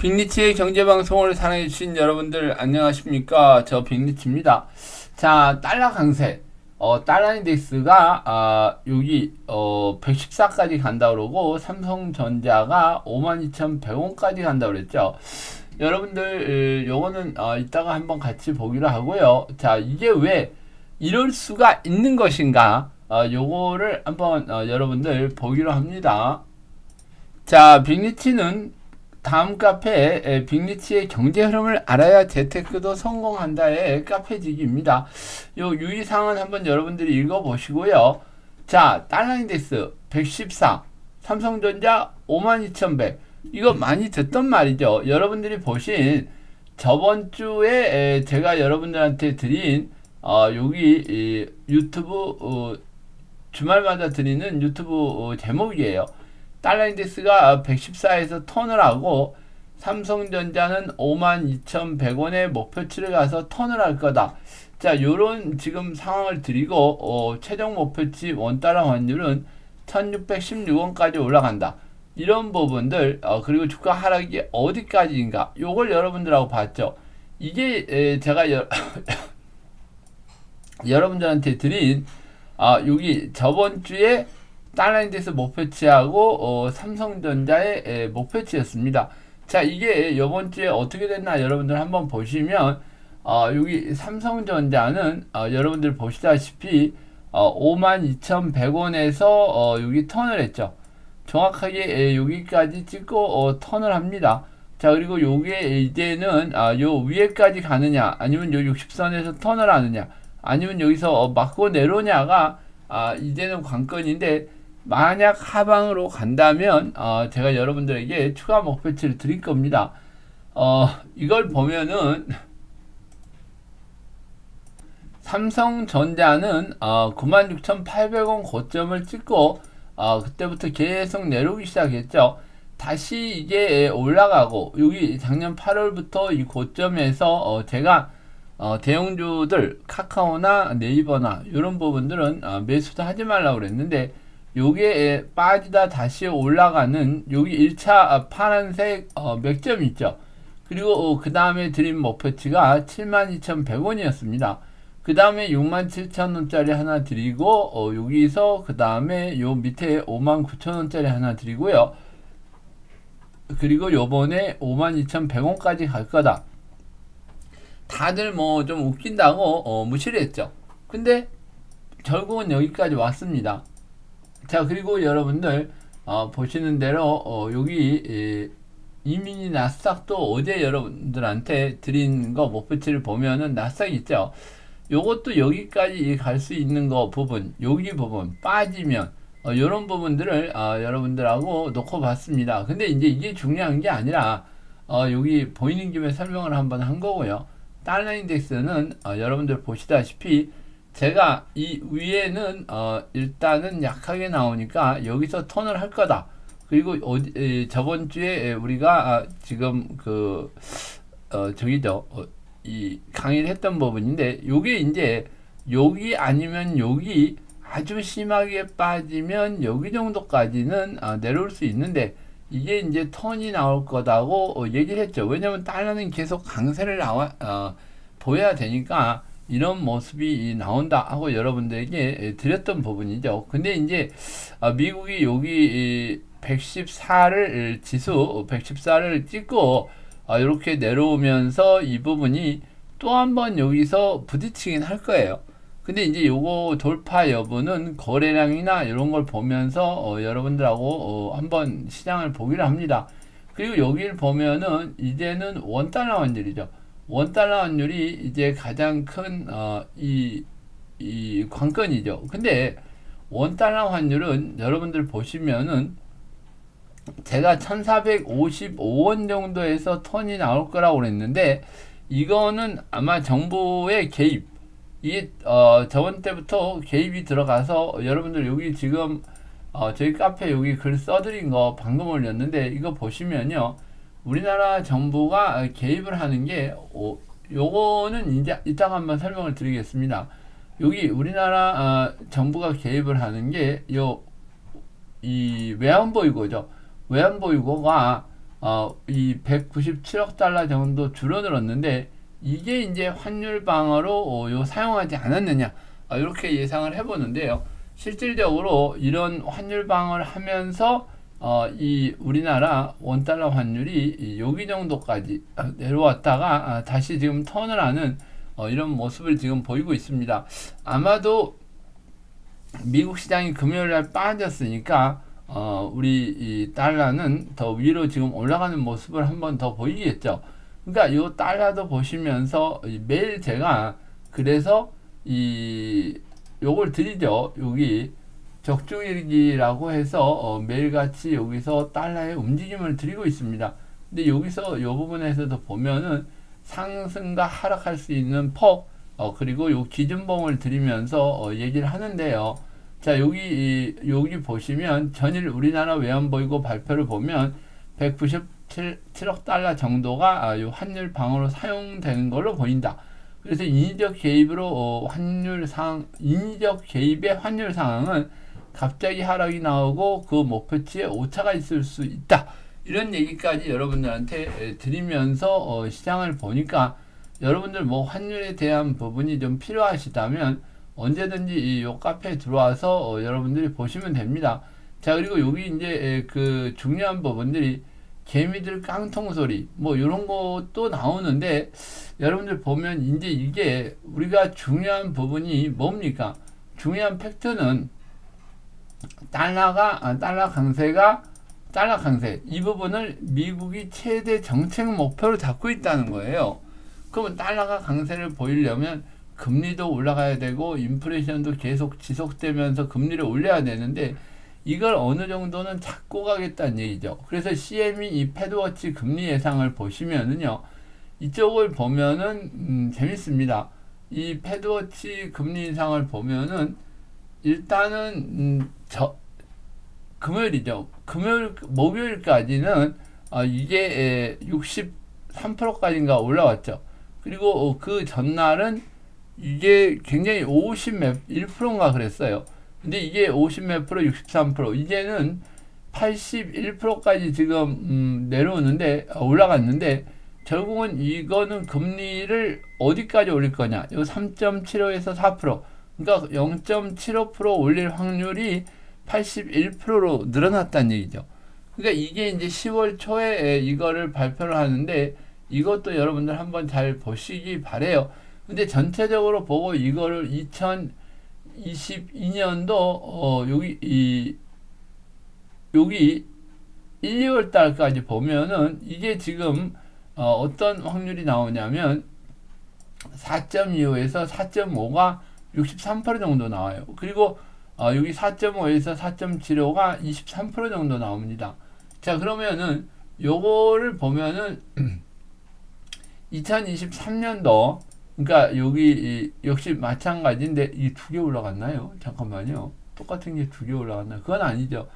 빅리치의 경제방송을 사랑해주신 여러분들 안녕하십니까? 저 빅리치입니다. 자 달러 강세. 어, 달러 인덱스가 아, 여기 어, 114까지 간다 그러고 삼성전자가 52,100원까지 간다 그랬죠. 여러분들 요거는 어, 이따가 한번 같이 보기로 하고요. 자 이게 왜 이럴 수가 있는 것인가? 어, 요거를 한번 어, 여러분들 보기로 합니다. 자 빅리치는 다음 카페 빅리치의 경제 흐름을 알아야 재테크도 성공한다의 카페지기입니다. 요 유의사항은 한번 여러분들이 읽어보시고요. 자, 달러 인덱스 114, 삼성전자 52,100. 이거 많이 듣던 말이죠. 여러분들이 보신 저번 주에 제가 여러분들한테 드린 어, 여기 유튜브 어, 주말마다 드리는 유튜브 어, 제목이에요. 달러 인덱스가 114에서 턴을 하고 삼성전자는 52,100원의 목표치를 가서 턴을 할 거다. 자, 요런 지금 상황을 드리고 어, 최종 목표치 원달러 환율은 1616원까지 올라간다. 이런 부분들 어, 그리고 주가 하락이 어디까지인가 요걸 여러분들하고 봤죠. 이게 에, 제가 여, 여러분들한테 드린 아, 여기 저번 주에 달러인덱스 목표치하고 어, 삼성전자의 에, 목표치였습니다. 자 이게 이번 주에 어떻게 됐나 여러분들 한번 보시면 어, 여기 삼성전자는 어, 여러분들 보시다시피 어, 52,100원에서 어, 여기 턴을 했죠. 정확하게 에, 여기까지 찍고 어, 턴을 합니다. 자 그리고 요게 이제는 아, 요 위에까지 가느냐 아니면 요 60선에서 턴을 하느냐 아니면 여기서 어, 맞고 내려오냐가 아, 이제는 관건인데 만약 하방으로 간다면 어, 제가 여러분들에게 추가 목표치를 드릴 겁니다. 어, 이걸 보면은 삼성전자는 어, 96,800원 고점을 찍고 어, 그때부터 계속 내려오기 시작했죠. 다시 이게 올라가고 여기 작년 8월부터 이 고점에서 어, 제가 어, 대형주들 카카오나 네이버나 이런 부분들은 어, 매수도 하지 말라고 그랬는데 요게 빠지다 다시 올라가는 여기 1차 파란색 어, 맥점 있죠. 그리고 어, 그 다음에 드린 목표치가 72,100원이었습니다. 그 다음에 67,000원짜리 하나 드리고 어, 여기서 그 다음에 요 밑에 59,000원짜리 하나 드리고요. 그리고 요번에 52,100원까지 갈 거다. 다들 뭐 좀 웃긴다고 어, 무시를 했죠. 근데 결국은 여기까지 왔습니다. 자 그리고 여러분들 어, 보시는 대로 어, 여기 에, 이민이 나스닥도 어제 여러분들한테 드린 거 목표치를 보면은 나스닥 있죠. 요것도 여기까지 갈 수 있는 거 부분, 여기 부분 빠지면 어, 이런 부분들을 어, 여러분들하고 놓고 봤습니다. 근데 이제 이게 중요한 게 아니라 어, 여기 보이는 김에 설명을 한번 한 거고요. 달러 인덱스는 어, 여러분들 보시다시피 제가 이 위에는 어 일단은 약하게 나오니까 여기서 턴을 할 거다. 그리고 어디 에, 저번 주에 우리가 아, 지금 그 어, 저기죠. 어, 이 강의를 했던 부분인데 요게 이제 여기 아니면 여기 아주 심하게 빠지면 여기 정도까지는 어, 내려올 수 있는데 이게 이제 턴이 나올 거다고 어, 얘기를 했죠. 왜냐면 달러는 계속 강세를 나와 어, 보여야 되니까 이런 모습이 나온다 하고 여러분들에게 드렸던 부분이죠. 근데 이제 아, 미국이 여기 114를 지수 114를 찍고 이렇게 아, 내려오면서 이 부분이 또 한 번 여기서 부딪히긴 할 거예요. 근데 이제 요거 돌파 여부는 거래량이나 이런 걸 보면서 어, 여러분들하고 어, 한번 시장을 보기로 합니다. 그리고 여기를 보면은 이제는 원달러 환율이죠. 원달러 환율이 이제 가장 큰, 어, 이, 이 관건이죠. 근데 원달러 환율은 여러분들 보시면은 제가 1455원 정도에서 턴이 나올 거라고 그랬는데 이거는 아마 정부의 개입 이 어, 저번 때부터 개입이 들어가서 여러분들 여기 지금 어, 저희 카페 여기 글 써드린 거 방금 올렸는데 이거 보시면요 우리나라 정부가 개입을 하는 게 어, 요거는 이제 이따가 한번 설명을 드리겠습니다. 여기 우리나라 어, 정부가 개입을 하는 게 요 이 외환보유고죠. 외환보유고가 어, 이 197억 달러 정도 줄어들었는데 이게 이제 환율 방어로 어, 요 사용하지 않았느냐 어, 이렇게 예상을 해보는데요. 실질적으로 이런 환율 방어를 하면서 어, 이 우리나라 원달러 환율이 이 여기 정도까지 어, 내려왔다가 아, 다시 지금 턴을 하는 어, 이런 모습을 지금 보이고 있습니다. 아마도 미국 시장이 금요일 날 빠졌으니까 어, 우리 이 달러는 더 위로 지금 올라가는 모습을 한번 더 보이겠죠. 그러니까 이 달러도 보시면서 이 매일 제가 그래서 이 요걸 드리죠. 여기 적중일기라고 해서 어, 매일같이 여기서 달러의 움직임을 드리고 있습니다. 근데 여기서 이 부분에서도 보면은 상승과 하락할 수 있는 폭 어, 그리고 요 기준봉을 드리면서 어, 얘기를 하는데요. 자 여기 이, 여기 보시면 전일 우리나라 외환보이고 발표를 보면 197억 달러 정도가 아, 요 환율 방어로 사용되는 걸로 보인다. 그래서 인위적 개입으로 어, 환율 상 인위적 개입의 환율 상황은 갑자기 하락이 나오고 그 목표치에 오차가 있을 수 있다. 이런 얘기까지 여러분들한테 드리면서 어, 시장을 보니까 여러분들 뭐 환율에 대한 부분이 좀 필요하시다면 언제든지 이 요 카페에 들어와서 어, 여러분들이 보시면 됩니다. 자 그리고 여기 이제 그 중요한 부분들이 개미들 깡통 소리 뭐 이런 것도 나오는데 여러분들 보면 이제 이게 우리가 중요한 부분이 뭡니까? 중요한 팩트는 달러가 아, 달러 강세가 달러 강세 이 부분을 미국이 최대 정책 목표로 잡고 있다는 거예요. 그러면 달러가 강세를 보이려면 금리도 올라가야 되고 인플레이션도 계속 지속되면서 금리를 올려야 되는데 이걸 어느 정도는 잡고 가겠다는 얘기죠. 그래서 CME 이 패드워치 금리 예상을 보시면은요. 이쪽을 보면은 음, 재밌습니다. 이 패드워치 금리 인상을 보면은 일단은 음, 저 금요일이죠. 금요일 목요일까지는 어, 이게 63%까지인가 올라왔죠. 그리고 어, 그 전날은 이게 굉장히 50몇 1%인가 그랬어요. 근데 이게 50몇 프로, 63% 이제는 81%까지 지금 음, 내려오는데 어, 올라갔는데 결국은 이거는 금리를 어디까지 올릴 거냐? 요 3.75에서 4%. 그러니까 0.75% 올릴 확률이 81%로 늘어났다는 얘기죠. 그러니까 이게 이제 10월 초에 이거를 발표를 하는데 이것도 여러분들 한번 잘 보시기 바래요. 근데 전체적으로 보고 이거를 2022년도 어 여기 이 여기 1, 2월 달까지 보면은 이게 지금 어 어떤 확률이 나오냐면 4.25에서 4.5가 63% 정도 나와요. 그리고 어 여기 4.5에서 4.75가 23% 정도 나옵니다. 자, 그러면은 요거를 보면은 2023년도 그러니까 여기 역시 마찬가지인데 이 두 개 올라갔나요? 잠깐만요. 똑같은 게 두 개 올라갔나요? 그건 아니죠.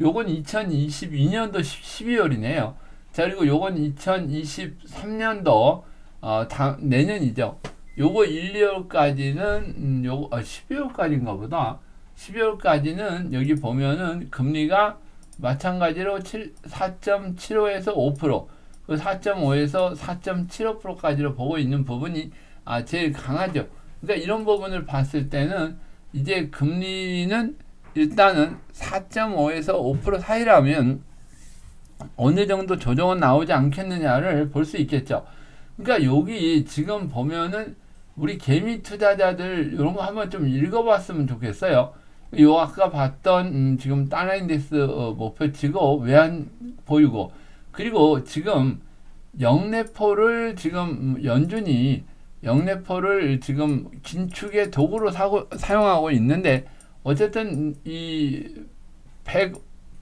요건 2022년도 12월이네요. 자 그리고 요건 2023년도 어, 다, 내년이죠. 요거 1, 2월까지는 음, 요거 아, 12월까지인가 보다. 12월까지는 여기 보면은 금리가 마찬가지로 7, 4.75에서 5%, 그 4.5에서 4.75%까지로 보고 있는 부분이 아, 제일 강하죠. 그러니까 이런 부분을 봤을 때는 이제 금리는 일단은 4.5에서 5% 사이라면 어느 정도 조정은 나오지 않겠느냐를 볼 수 있겠죠. 그러니까 여기 지금 보면은 우리 개미 투자자들 이런 거 한번 좀 읽어봤으면 좋겠어요. 요 아까 봤던 음 지금 인덱스 어 목표치고 외환 보이고. 그리고 지금 영래포를 지금 연준이 영래포를 지금 긴축의 도구로 사고, 사용하고 있는데 어쨌든 이 100,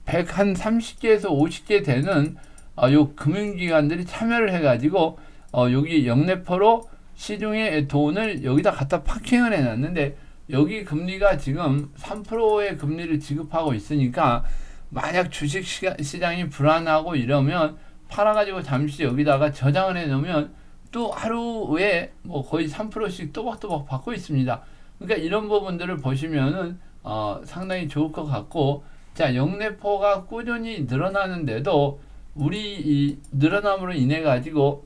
100한 30개에서 50개 되는 어, 요 금융기관들이 참여를 해가지고 어, 여기 영래포로 시중에 돈을 여기다 갖다 파킹을 해놨는데 여기 금리가 지금 3%의 금리를 지급하고 있으니까 만약 주식 시장이 불안하고 이러면 팔아가지고 잠시 여기다가 저장을 해 놓으면 또 하루에 뭐 거의 3%씩 또박또박 받고 있습니다. 그러니까 이런 부분들을 보시면은 어, 상당히 좋을 것 같고 자 영내포가 꾸준히 늘어나는데도 우리 이 늘어남으로 인해 가지고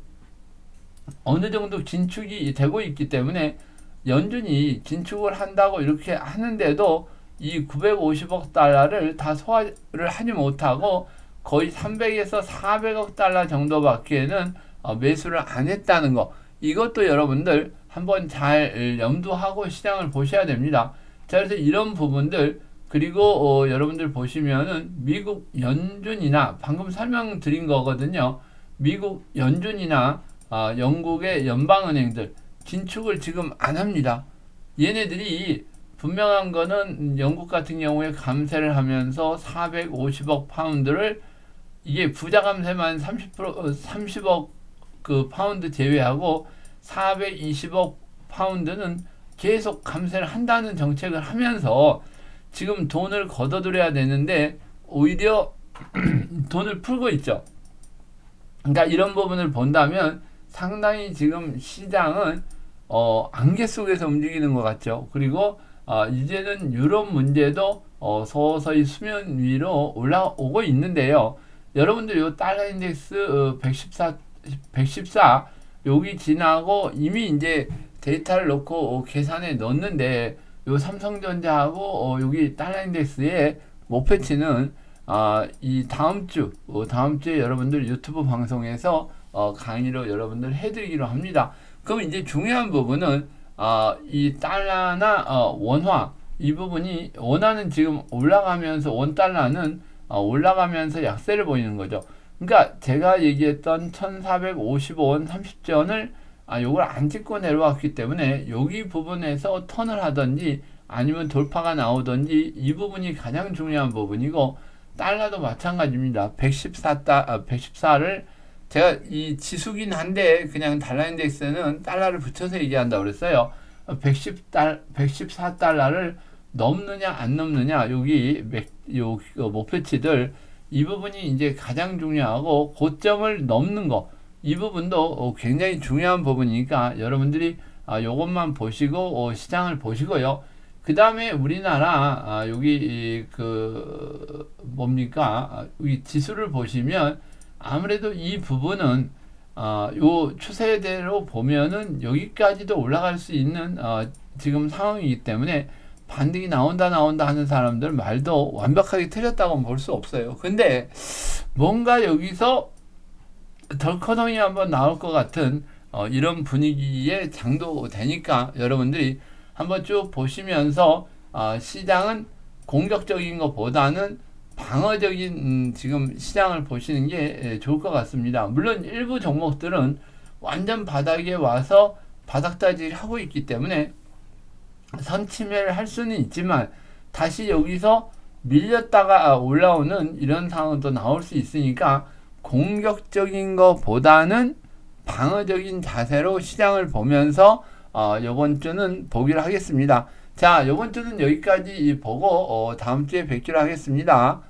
어느 정도 긴축이 되고 있기 때문에 연준이 긴축을 한다고 이렇게 하는데도 이 950억 달러를 다 소화를 하지 못하고 거의 300에서 400억 달러 정도밖에는 어, 매수를 안 했다는 거 이것도 여러분들 한번 잘 염두하고 시장을 보셔야 됩니다. 자 그래서 이런 부분들 그리고 어, 여러분들 보시면은 미국 연준이나 방금 설명드린 거거든요. 미국 연준이나 아, 영국의 연방은행들 긴축을 지금 안 합니다. 얘네들이 분명한 거는 영국 같은 경우에 감세를 하면서 450억 파운드를 이게 부자 감세만 30% 어, 30억 그 파운드 제외하고 420억 파운드는 계속 감세를 한다는 정책을 하면서 지금 돈을 걷어들여야 되는데 오히려 돈을 풀고 있죠. 그러니까 이런 부분을 본다면 상당히 지금 시장은 어, 안개 속에서 움직이는 것 같죠. 그리고 어, 이제는 유럽 문제도 어, 서서히 수면 위로 올라오고 있는데요. 여러분들 요 달러 인덱스 어, 114, 114 여기 지나고 이미 이제 데이터를 넣고 어, 계산에 넣었는데 요 삼성전자하고 어, 여기 달러 인덱스의 목표치는 아, 이 다음 주, 어, 다음 주에 여러분들 유튜브 방송에서 어, 강의로 여러분들 해드리기로 합니다. 그럼 이제 중요한 부분은 어, 이 달러나 어, 원화 이 부분이 원화는 지금 올라가면서 원 달러는 어, 올라가면서 약세를 보이는 거죠. 그러니까 제가 얘기했던 1,455원 30전을 아, 요걸 안 찍고 내려왔기 때문에 여기 부분에서 턴을 하든지 아니면 돌파가 나오든지 이 부분이 가장 중요한 부분이고 달러도 마찬가지입니다. 114 달, 아, 114를 제가 이 지수긴 한데 그냥 달러 인덱스는 달러를 붙여서 얘기한다고 그랬어요. 110달 114달러를 넘느냐 안 넘느냐 여기 맥, 요 어, 목표치들 이 부분이 이제 가장 중요하고 고점을 넘는 거 이 부분도 어, 굉장히 중요한 부분이니까 여러분들이 아, 요것만 보시고 어, 시장을 보시고요. 그 다음에 우리나라 아, 여기 이, 그 뭡니까 아, 여기 지수를 보시면 아무래도 이 부분은 어, 요 추세대로 보면은 여기까지도 올라갈 수 있는 어, 지금 상황이기 때문에 반등이 나온다 나온다 하는 사람들 말도 완벽하게 틀렸다고 볼 수 없어요. 근데 뭔가 여기서 덜커덩이 한번 나올 것 같은 어, 이런 분위기에 장도 되니까 여러분들이 한번 쭉 보시면서 어, 시장은 공격적인 것보다는 방어적인 음, 지금 시장을 보시는 게 예, 좋을 것 같습니다. 물론 일부 종목들은 완전 바닥에 와서 바닥다지를 하고 있기 때문에 선침해를 할 수는 있지만 다시 여기서 밀렸다가 올라오는 이런 상황도 나올 수 있으니까 공격적인 것보다는 방어적인 자세로 시장을 보면서 어, 이번 주는 보기로 하겠습니다. 자, 이번 주는 여기까지 보고 어, 다음 주에 뵙기로 하겠습니다.